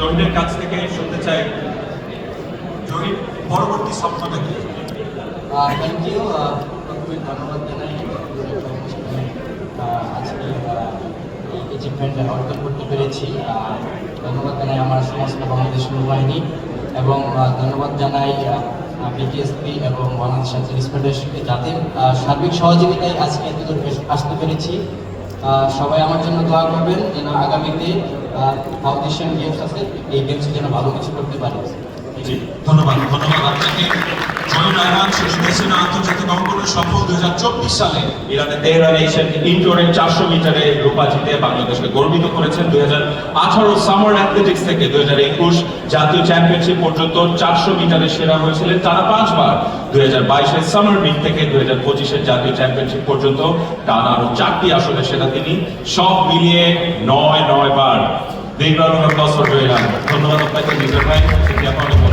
জহিরের কাছ থেকে শুনতে চাই। জহির, পরবর্তী স্বপ্নটা কি? ধন্যবাদ জানাই। আজকে এই অ্যাচিভমেন্ট অর্জন করতে পেরেছি। ধন্যবাদ জানাই আমার সমস্ত বাংলাদেশ নৌবাহিনী এবং ধন্যবাদ জানাই বিটিএসপি এবং বাংলাদেশ অ্যাথলেটিক্স ফেডারেশনকে যাদের সার্বিক সহযোগিতায় আজকে এতদূর আসতে পেরেছি। সবাই আমার জন্য দোয়া করবেন যেন আগামীতে এশিয়ান গেমস আছে, এই গেমসের জন্য ভালো কিছু করতে পারে। ধন্যবাদ ধন্যবাদ আপনাকে। জহির রায়হান শেষ হয়েছিল আন্তর্জাতিক অঙ্গনের চব্বিশ সেরা হয়েছিলেন টানা পাঁচবার। দুই হাজার বাইশের সামার মিট থেকে দুই হাজার পঁচিশের জাতীয় চ্যাম্পিয়নশিপ পর্যন্ত টানা আরও চারটি তিনি। সব মিলিয়ে নয় নয় বার Ram. ধন্যবাদ আপনাকে মিস্টার ভাই। এখন